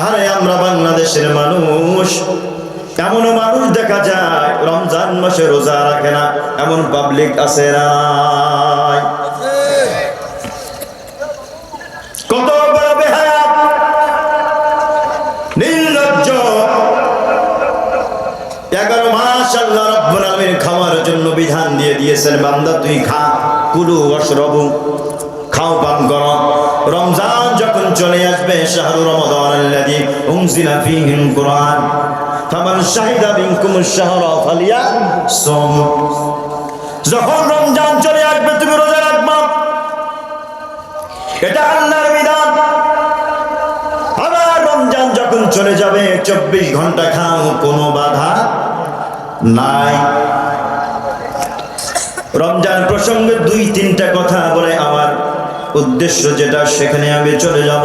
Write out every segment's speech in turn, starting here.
আরে আমরা বাংলাদেশের মানুষ। এমন মানুষ দেখা যায়, রমজান মাসে রোজা রাখে না, এমন পাবলিক আছে কত নির্লজ্জ। এগারো মাস আল্লাহ আলামিন খাওয়ার জন্য বিধান দিয়ে দিয়েছেন, বান্দা তুই খা, কুলু ওয়াশরাবু, খাও পান করো। রমজান যখন চলে আসবে শাহরু রমাদান আল্লাযী উনজিলা ফীহিল কুরআন, ফামান শাহিদা মিনকুম আশ-শাহরা ফালিয়াসুম যখন রমজান চলে আসবে, তুমি রোজা রাখবা। এটা আল্লাহর বিধান। আবার রমজান যখন চলে যাবে, চব্বিশ ঘণ্টা খাও, কোনো বাধা নাই। রমজান প্রসঙ্গে দুই তিনটা কথা বলে উদ্দেশ্য যেটা, সেখানে আমি চলে যাব।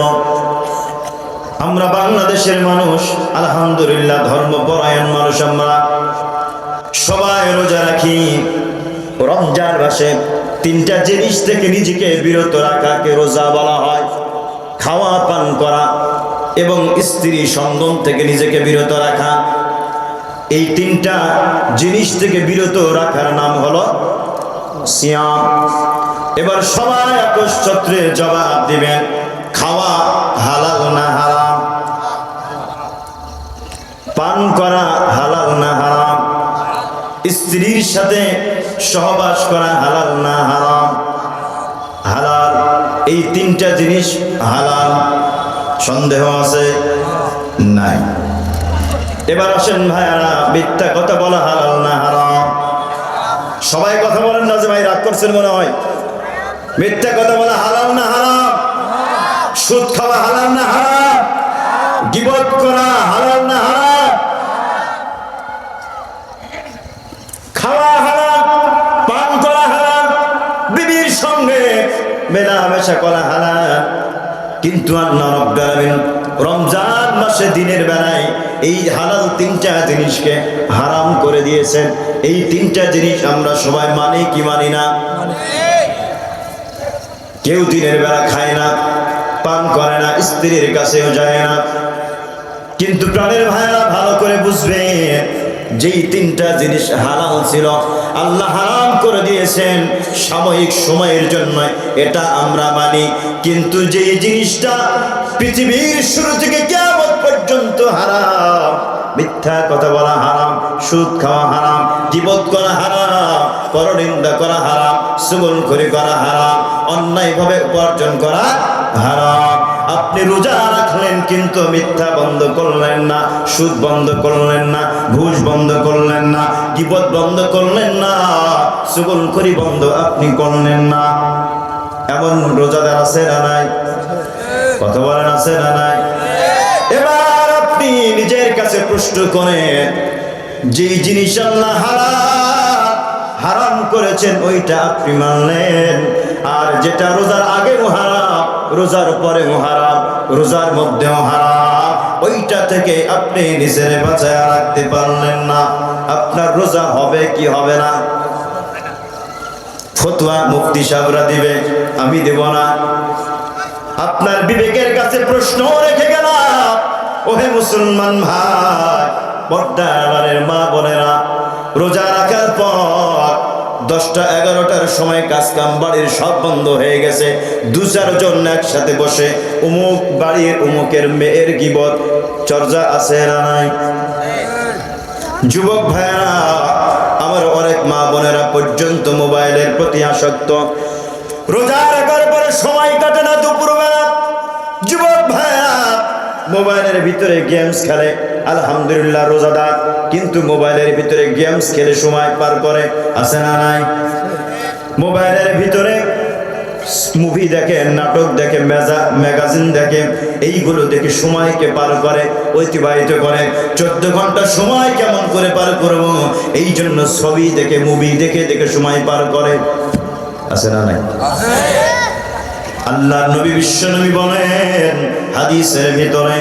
আমরা বাংলাদেশের মানুষ, আলহামদুলিল্লাহ ধর্মপরায়ণ মানুষ আমরা। সবাই রোজা রাখি। রমজান মাসে তিনটা জিনিস থেকে নিজেকে বিরত রাখাকে রোজা বলা হয়। খাওয়া, পান করা এবং স্ত্রী সঙ্গম থেকে নিজেকে বিরত রাখা। এই তিনটা জিনিস থেকে বিরত রাখার নাম হলো সিয়াম। এবার সবাই একচ্ছত্রে জবাব দিবেন, খাওয়া হালাল না হারাম? পান করা হালাল না হারাম? স্ত্রীর সাথে সহবাস করা হালাল না হারাম? হালাল, এই তিনটা জিনিস হালাল। সন্দেহ আছে? নাই। এবার আসেন ভাইয়ারা, মিথ্যা কথা বলা হালাল না হারাম? সবাই কথা বলেন না যে ভাই রাগ করছেন মনে হয়। মিথ্যা কথা বলা হালাল না হারাম? সুদ খাওয়া হালাল না হারাম? গিবত করা হালাল না হারাম? খাওয়া হারাম, পান করা হারাম, বিবির সঙ্গে মেলামেশা করা হারাম। কিন্তু আল্লাহ রাব্বুল আলামিন রমজান মাসে দিনের বেলায় এই হালাল তিনটা জিনিসকে হারাম করে দিয়েছেন। এই তিনটা জিনিস আমরা সবাই মানি কি মানি না? কেউ দিনের বেলা খায় না, পান করে না, স্ত্রীর কাছেও যায় না। কিন্তু প্রাণের ভাইরা ভালো করে বুঝবে, যেই তিনটা জিনিস হালাল ছিল, আল্লাহ হারাম করে দিয়েছেন সাময়িক সময়ের জন্য, এটা আমরা মানি। কিন্তু যেই জিনিসটা পৃথিবীর শুরু থেকে কেমন পর্যন্ত হারাম, মিথ্যা কথা বলা হারাম, সুদ খাওয়া হারাম জীবত করা হারাম, পরনিন্দা করা হারাম সুগল করে করা হারাম অন্যায়ভাবে উপার্জন করা হারাম। আপনি রোজা রাখলেন কিন্তু মিথ্যা বন্ধ করলেন না, সুদ বন্ধ করলেন না, ঘুষ বন্ধ করলেন না, গিবত বন্ধ করলেন না সুগল করি বন্ধ আপনি করলেন না। এমন রোজাদার আছে না নাই? কথা বলেন আছে না নাই? এবার আপনি নিজের কাছে প্রশ্ন করেন যে জিনিস আল্লাহ হারাম হারাম করেছেন, ওইটা আপনি মানলেন। আর যেটা রোজার আগেও হারাম রোজার পরেও হারাম রোজার মধ্যেও হারাম ওইটা থেকে আপনি নিজের বাঁচায় রাখতে পারলেন না। আপনার রোজা হবে কি হবে না? ফতুয়া মুফতি সাহরা দিবে, আমি দেব না। আপনার বিবেকের কাছে প্রশ্ন রেখে গেলাম, ওহে মুসলমান ভাই পর্দারের মা বোনেরা, রোজা রাখার পর দশটা এগারোটার সময় কাজ কাম বাড়ির সব বন্ধ হয়ে গেছে। দু চারজন একসাথে বসে উমুক বাড়ির উমুকের মেয়ের গিবত। চর্যা আছে না নাই? যুবক ভাইয়েরা, আমার অনেক মা বোনেরা পর্যন্ত মোবাইলের প্রতি আসক্ত। রোজা রাখার পরে সময় কাটে না দুপুরবেলা। যুবক ভাইয়েরা, মোবাইলের ভিতরে গেমস খেলে। আলহামদুলিল্লাহ, রোজাদার। কিন্তু মোবাইলের ভিতরে গেমস খেলে সময় পার করে আসে না নাই? মোবাইলের ভিতরে মুভি দেখে, নাটক দেখে, মেজা, ম্যাগাজিন দেখে, এইগুলো দেখে সময়কে পার করে, অতিবাহিত করে। চোদ্দ ঘণ্টা সময় কেমন করে পার করব? এই জন্য ছবি দেখে, মুভি দেখে দেখে সময় পার করে। আছে না নাই? আল্লাহ নবী বিশ্ব নবী বলেন, হাদিসের ভিতরে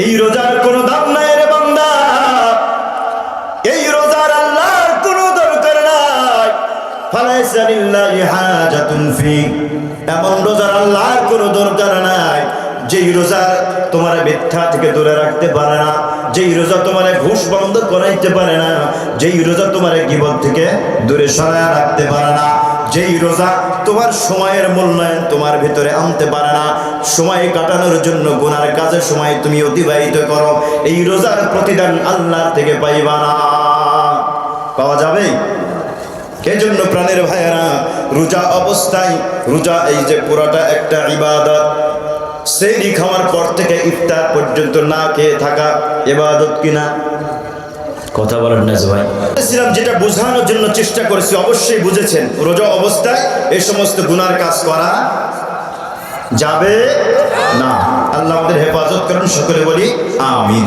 এই রোজার কোনো দাম নাই রে বান্দা। এই রোজার আল্লাহর কোনো দরকার নাই। ফালাইসা লিল্লাহি হাজাতুন ফি। এমন রোজার আল্লাহর কোনো দরকার নাই। যেই রোজা তোমার মিথ্যা থেকে দূরে রাখতে পারে না, যেই রোজা তোমার ঘুষ বন্ধ করাইতে পারে না, যেই রোজা তোমার গিবত থেকে দূরে সরায় রাখতে পারে না। যেই রোজা তোমার সময়ের মূল্যায়ন তোমার ভিতরে আনতে পারে না, সময় কাটানোর জন্য গুনার কাজে সময় তুমি অতিবাহিত করো, এই রোজার প্রতিদান আল্লাহ থেকে পাইবা না। পাওয়া যাবে? এই জন্য প্রাণের ভাইয়েরা, রোজা অবস্থায়, রোজা এই যে পুরাটা একটা ইবাদত সেই খাওয়ার পর থেকে ইফতার পর্যন্ত না খেয়ে থাকা ইবাদত কিনা? কথা বলেন না ভাই। বলেছিলাম যেটা বোঝানোর জন্য চেষ্টা করেছি, অবশ্যই বুঝেছেন। রোজা অবস্থায় এই সমস্ত গুনার কাজ করা যাবে না। আল্লাহ আমাদের হেফাজত করেন, সকলে বলি, আমিন।